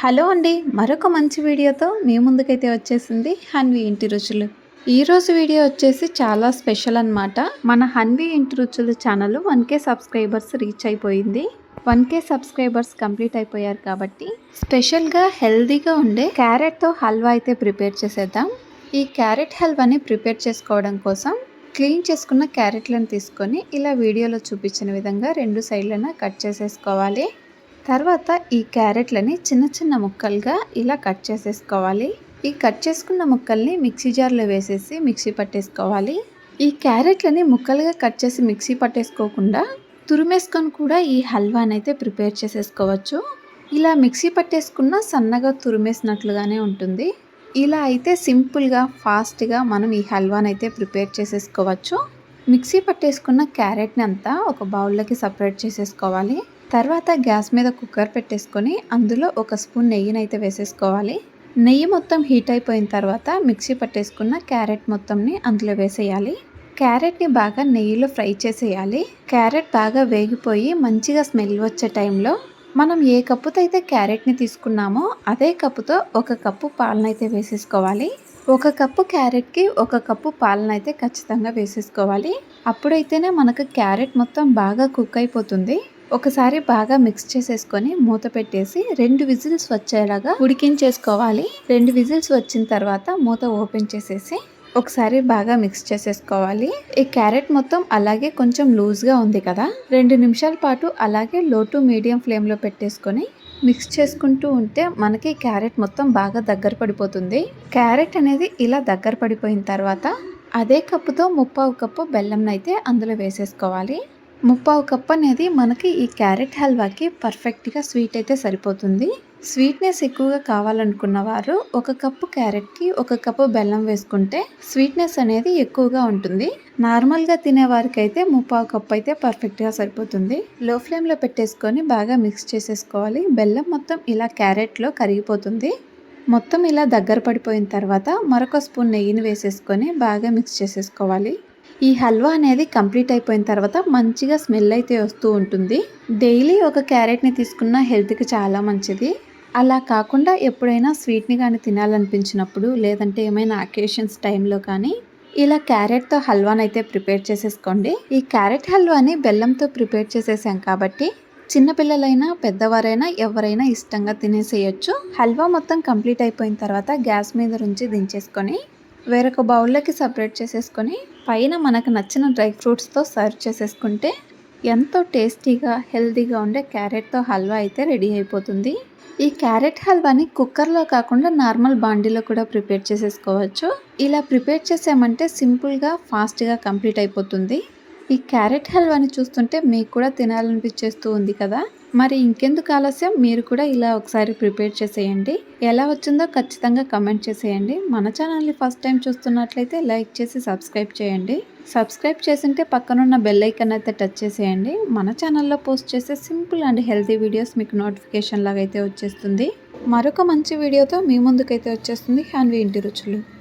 Hello అండి మరొక మంచి వీడియోతో మీ ముందుకైతే వచ్చేసింది హన్వి ఇంటి రుచులు. ఈరోజు వీడియో వచ్చేసి చాలా స్పెషల్ అనమాట మన హన్వి ఇంటి రుచులు channel one K subscribers reach అయిపోయింది. వన్ కే సబ్స్క్రైబర్స్ కంప్లీట్ అయిపోయారు కాబట్టి స్పెషల్గా హెల్దీగా ఉండే క్యారెట్తో హల్వా అయితే ప్రిపేర్ చేసేద్దాం. ఈ క్యారెట్ హల్వాని ప్రిపేర్ చేసుకోవడం కోసం క్లీన్ చేసుకున్న క్యారెట్లను తీసుకొని ఇలా వీడియోలో చూపించిన విధంగా రెండు సైడ్లను కట్ చేసేసుకోవాలి. తర్వాత ఈ క్యారెట్లని చిన్న చిన్న ముక్కలుగా ఇలా కట్ చేసేసుకోవాలి. ఈ కట్ చేసుకున్న ముక్కల్ని మిక్సీ జార్లో వేసేసి మిక్సీ పట్టేసుకోవాలి. ఈ క్యారెట్లని ముక్కలుగా కట్ చేసి మిక్సీ పట్టేసుకోకుండా తురిమేసుకొని కూడా ఈ హల్వాని అయితే ప్రిపేర్ చేసేసుకోవచ్చు. ఇలా మిక్సీ పట్టేసుకున్న సన్నగా తురిమేసినట్లుగానే ఉంటుంది. ఇలా అయితే సింపుల్గా ఫాస్ట్గా మనం ఈ హల్వాని అయితే ప్రిపేర్ చేసేసుకోవచ్చు. మిక్సీ పట్టేసుకున్న క్యారెట్ని అంతా ఒక బౌల్లోకి సపరేట్ చేసేసుకోవాలి. తర్వాత గ్యాస్ మీద కుక్కర్ పెట్టేసుకొని అందులో ఒక స్పూన్ నెయ్యిని అయితే వేసేసుకోవాలి. నెయ్యి మొత్తం హీట్ అయిపోయిన తర్వాత మిక్సీ పట్టేసుకున్న క్యారెట్ మొత్తంని అందులో వేసేయాలి. క్యారెట్ని బాగా నెయ్యిలో ఫ్రై చేసేయాలి. క్యారెట్ బాగా వేగిపోయి మంచిగా స్మెల్ వచ్చే టైంలో మనం ఏ కప్పుతో అయితే క్యారెట్ని తీసుకున్నామో అదే కప్పుతో ఒక కప్పు పాలనైతే వేసేసుకోవాలి. ఒక కప్పు క్యారెట్కి ఒక కప్పు పాలనైతే ఖచ్చితంగా వేసేసుకోవాలి. అప్పుడైతేనే మనకు క్యారెట్ మొత్తం బాగా కుక్ అయిపోతుంది. ఒకసారి బాగా మిక్స్ చేసేసుకొని మూత పెట్టేసి రెండు విజిల్స్ వచ్చేలాగా ఉడికించేసుకోవాలి. రెండు విజిల్స్ వచ్చిన తర్వాత మూత ఓపెన్ చేసేసి ఒకసారి బాగా మిక్స్ చేసేసుకోవాలి. ఈ క్యారెట్ మొత్తం అలాగే కొంచెం లూజ్గా ఉంది కదా. రెండు నిమిషాల పాటు అలాగే లో టు మీడియం ఫ్లేమ్లో పెట్టేసుకొని మిక్స్ చేసుకుంటూ ఉంటే మనకి క్యారెట్ మొత్తం బాగా దగ్గర పడిపోతుంది. క్యారెట్ అనేది ఇలా దగ్గర పడిపోయిన తర్వాత అదే కప్పుతో ముప్పావు కప్పు బెల్లంనైతే అందులో వేసేసుకోవాలి. ముప్పావు కప్ అనేది మనకి ఈ క్యారెట్ హల్వాకి పర్ఫెక్ట్గా స్వీట్ అయితే సరిపోతుంది. స్వీట్నెస్ ఎక్కువగా కావాలనుకున్న వారు ఒక కప్పు క్యారెట్కి ఒక కప్పు బెల్లం వేసుకుంటే స్వీట్నెస్ అనేది ఎక్కువగా ఉంటుంది. నార్మల్గా తినేవారికైతే అయితే ముప్పావు కప్పు అయితే పర్ఫెక్ట్గా సరిపోతుంది. లో ఫ్లేమ్లో పెట్టేసుకొని బాగా మిక్స్ చేసేసుకోవాలి. బెల్లం మొత్తం ఇలా క్యారెట్లో కరిగిపోతుంది. మొత్తం ఇలా దగ్గర పడిపోయిన తర్వాత మరొక స్పూన్ నెయ్యిని వేసేసుకొని బాగా మిక్స్ చేసేసుకోవాలి. ఈ హల్వా అనేది కంప్లీట్ అయిపోయిన తర్వాత మంచిగా స్మెల్ అయితే వస్తూ ఉంటుంది. డైలీ ఒక క్యారెట్ని తీసుకున్న హెల్త్కి చాలా మంచిది. అలా కాకుండా ఎప్పుడైనా స్వీట్ని కానీ తినాలనిపించినప్పుడు లేదంటే ఏమైనా అకేషన్స్ టైంలో కానీ ఇలా క్యారెట్తో హల్వాని అయితే ప్రిపేర్ చేసేసుకోండి. ఈ క్యారెట్ హల్వాని బెల్లంతో ప్రిపేర్ చేసేసాం కాబట్టి చిన్నపిల్లలైనా పెద్దవారైనా ఎవరైనా ఇష్టంగా తినేసేయచ్చు. హల్వా మొత్తం కంప్లీట్ అయిపోయిన తర్వాత గ్యాస్ మీద నుంచి దించేసుకొని వేరొక బౌల్లోకి సపరేట్ చేసేసుకొని పైన మనకు నచ్చిన డ్రై ఫ్రూట్స్తో సర్వ్ చేసేసుకుంటే ఎంతో టేస్టీగా హెల్తీగా ఉండే క్యారెట్తో హల్వా అయితే రెడీ అయిపోతుంది. ఈ క్యారెట్ హల్వాని కుక్కర్లో కాకుండా నార్మల్ బాండీలో కూడా ప్రిపేర్ చేసేసుకోవచ్చు. ఇలా ప్రిపేర్ చేసామంటే సింపుల్గా ఫాస్ట్గా కంప్లీట్ అయిపోతుంది. ఈ క్యారెట్ హల్వాని చూస్తుంటే మీకు కూడా తినాలనిపించేస్తూ ఉంది కదా? మరి ఇంకెందుకు ఆలస్యం? మీరు కూడా ఇలా ఒకసారి ప్రిపేర్ చేసేయండి. ఎలా వచ్చిందో ఖచ్చితంగా కమెంట్ చేసేయండి. మన ఛానల్ని ఫస్ట్ టైం చూస్తున్నట్లయితే లైక్ చేసి సబ్స్క్రైబ్ చేయండి. సబ్స్క్రైబ్ చేసింటే పక్కనున్న బెల్ ఐకన్ అయితే టచ్ చేసేయండి. మన ఛానల్లో పోస్ట్ చేసే సింపుల్ అండ్ హెల్తీ వీడియోస్ మీకు నోటిఫికేషన్ లాగా అయితే వచ్చేస్తుంది. మరొక మంచి వీడియోతో మీ ముందుకైతే వచ్చేస్తుంది హ్యాన్వీ ఇంటి రుచులు.